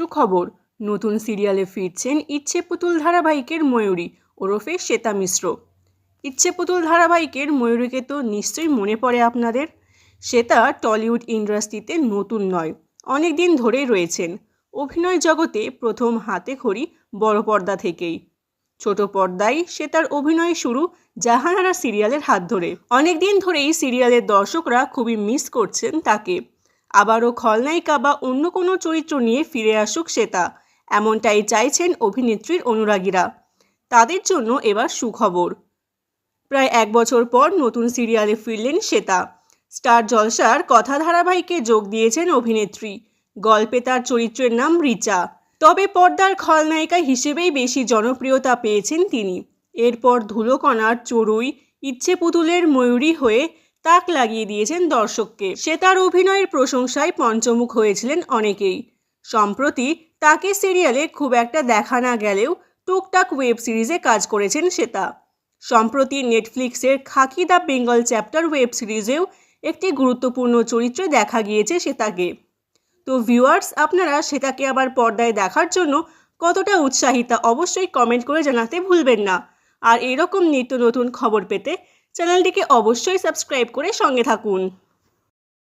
সুখবর। নতুন সিরিয়ালে ফিরছেন ইচ্ছে পুতুল ধারাবাহিকের ময়ূরী ওরফে শ্বেতা মিশ্র। ইচ্ছে পুতুল ধারাবাহিকের ময়ূরীকে তো নিশ্চয়ই মনে পড়ে আপনাদের? শ্বেতা টলিউড ইন্ডাস্ট্রিতে নতুন নয় অনেক দিন ধরেই রয়েছেন। অভিনয় জগতে প্রথম হাতে খড়ি বড় পর্দা থেকেই। ছোট পর্দায় সে তার অভিনয় শুরু জাহানারা সিরিয়ালের হাত ধরে। অনেক দিন ধরেই সিরিয়ালের দর্শকরা খুবই মিস করছেন তাকে। আবারও খলনায়িকা বা অন্য কোনো চরিত্র নিয়ে ফিরে আসুক শ্বেতা, এমনটাই চাইছেন অভিনেত্রীর অনুরাগীরা। তাদের জন্য এবার সুখবর। প্রায় এক বছর পর নতুন সিরিয়ালে ফিরলেন শ্বেতা। স্টার জলসার কথা ধারাবাহিকে যোগ দিয়েছেন অভিনেত্রী। গল্পে তার চরিত্রের নাম রিচা। তবে পর্দার খলনায়িকা হিসেবেই বেশি জনপ্রিয়তা পেয়েছেন তিনি। এরপর ধুলোকণার চড়ুই ইচ্ছে পুতুলের ময়ূরী হয়ে তাক লাগিয়ে দিয়েছেন দর্শককে। সে তার অভিনয়ের প্রশংসায় পঞ্চমুখ হয়েছিলেন অনেকেই। সম্প্রতি তাকে সিরিয়ালে খুব একটা দেখা না গেলেও টুকটাক ওয়েব সিরিজে কাজ করেছেন শ্বেতা। সম্প্রতি নেটফ্লিক্সের Khakee the Bengal chapter web সিরিজেও একটি গুরুত্বপূর্ণ চরিত্রে দেখা গিয়েছে শ্বেতাকে। তো ভিউয়ার্স, আপনারা সেটাকে আবার পর্দায় দেখার জন্য কতটা উৎসাহিতা অবশ্যই কমেন্ট করে জানাতে ভুলবেন না। আর এরকম নিত্য নতুন খবর পেতে চ্যানেলটিকে অবশ্যই সাবস্ক্রাইব করে সঙ্গে থাকুন।